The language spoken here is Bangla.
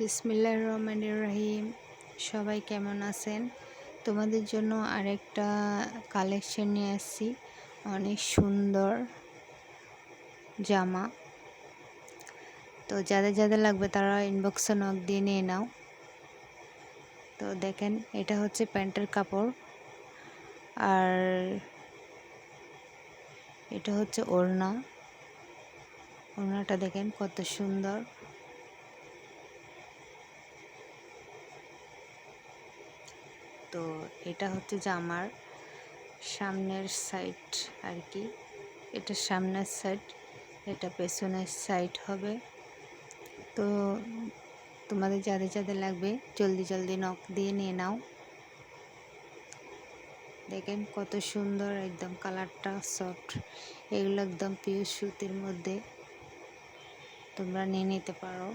বিসমিল্লাহ রহমান রহিম। সবাই কেমন আছেন? তোমাদের জন্য আরেকটা কালেকশন নিয়ে আসছি। অনেক সুন্দর জামা। তো যাদের যাদের লাগবে তারা ইনবক্সে নক দিয়ে নিয়ে নাও। তো দেখেন, এটা হচ্ছে প্যান্টের কাপড়। আর এটা হচ্ছে ওড়না। ওড়নাটা দেখেন কত সুন্দর। তো এটা হচ্ছে জামার সামনের সাইড আর কি এটা সামনের সাইড এটা পেছনের সাইড হবে। তো তোমাদের যাদের যাদের লাগবে, জলদি জলদি নখ দিয়ে নিয়ে নাও। দেখেন কত সুন্দর একদম কালারটা সফট এগুলো একদম পিওর সুতির মধ্যে তোমরা নিয়ে নিতে পারো।